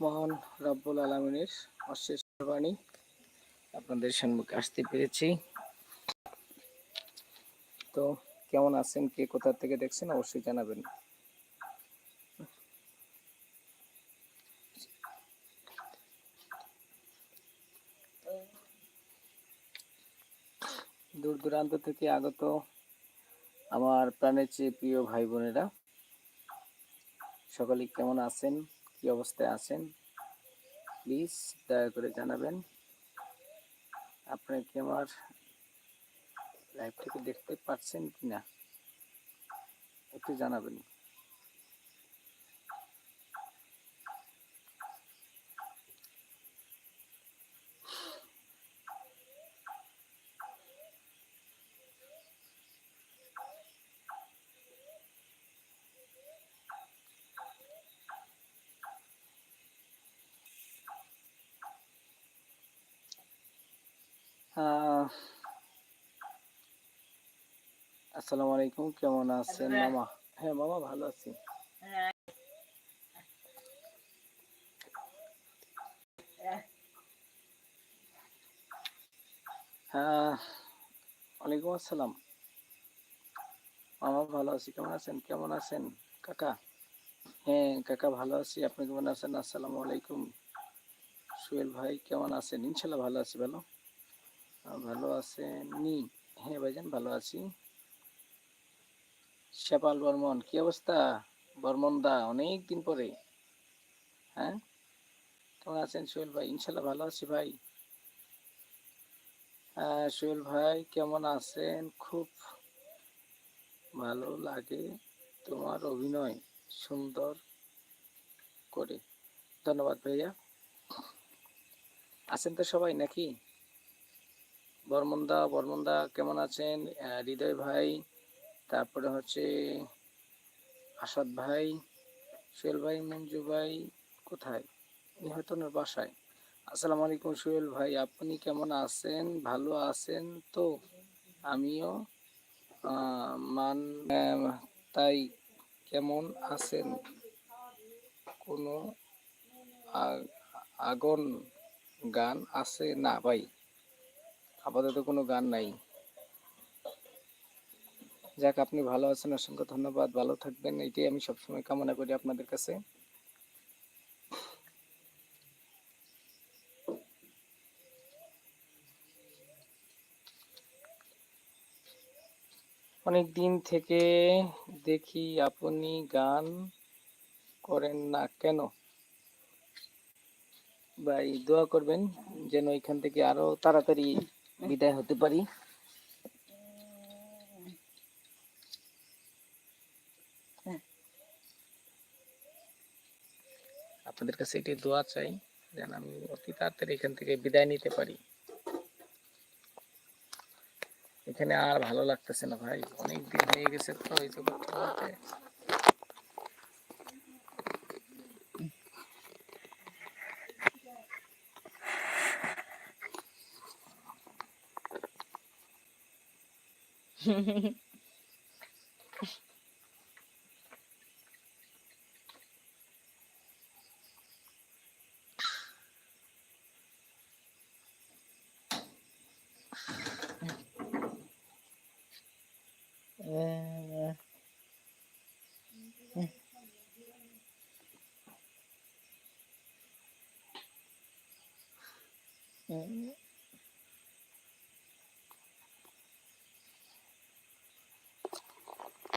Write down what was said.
মহান রব্বুল আলমিনের অশেষ বাণী আপনাদের সম্মুখে আসতে পেরেছি। তো কেমন আছেন, কে কোথা থেকে দেখছেন অবশ্যই জানাবেন। দূর দূরান্ত থেকে আগত আমার প্রাণের চেয়ে প্রিয় ভাই বোনেরা সকলে কেমন আছেন? কি অবস্থায় আছেন? প্লিজ দয়া করে জানাবেন। আপনারা কি আমার লাইভটাকে দেখতে পাচ্ছেন কি না একটু জানাবেন। আসসালামু আলাইকুম কেমন আছেন মামা? হ্যাঁ মামা ভালো আছি। হ্যাঁ ওয়ালাইকুম আসসালাম। মামা ভালো আছি কেমন আছেন? কেমন আছেন কাকা? হ্যাঁ কাকা ভালো আছি আপনি কেমন আছেন? আসসালামু আলাইকুম। সুয়েল ভাই কেমন আছেন? ইনশাল্লাহ ভালো আছি ভালো। ভালো আছেন নি হ্যাঁ ভাইজান, ভালো আছি। শেপাল বর্মন, কি অবস্থা? বর্মন দা, অনেক দিন পরে। হ্যাঁ? কেমন আছেন সোহেল ভাই? ইনশাল্লাহ ভালো আছি ভাই। হ্যাঁ সোহেল ভাই, কেমন আছেন? খুব ভালো লাগে তোমার অভিনয় সুন্দর করে। ধন্যবাদ ভাইয়া। আছেন তো সবাই নাকি? বর্মনদা বর্মনদা কেমন আছেন? হৃদয় ভাই, তারপরে হচ্ছে আসাদ ভাই, সোহেল ভাই, মঞ্জু ভাই, কোথায়? ওনার বাসায়। আসসালামু আলাইকুম সোহেল ভাই, আপনি কেমন আছেন? ভালো আছেন তো? আমিও মান তাই কেমন আছেন? কোনো আগুন গান আছে না ভাই? আপাতত কোনো গান নাই। যাক, আপনি ভালো আছেন, অসংখ্য ধন্যবাদ। ভালো থাকবেন, এটাই আমি সবসময় কামনা করি আপনাদের কাছে। অনেক দিন থেকে দেখি আপনি গান করেন না কেন? ভাই, দোয়া করবেন যেন এখান থেকে আরও তাড়াতাড়ি বিদায় হতে পারি। আপনাদের কাছে এটি দোয়া চাই, যেন আমি অতি তাড়াতাড়ি এখান থেকে বিদায় নিতে পারি। এখানে আর ভালো লাগতেছে না ভাই, অনেক দিন হয়ে গেছে তো, এই তো 哼哼哼。嗯嗯嗯。嗯。嗯。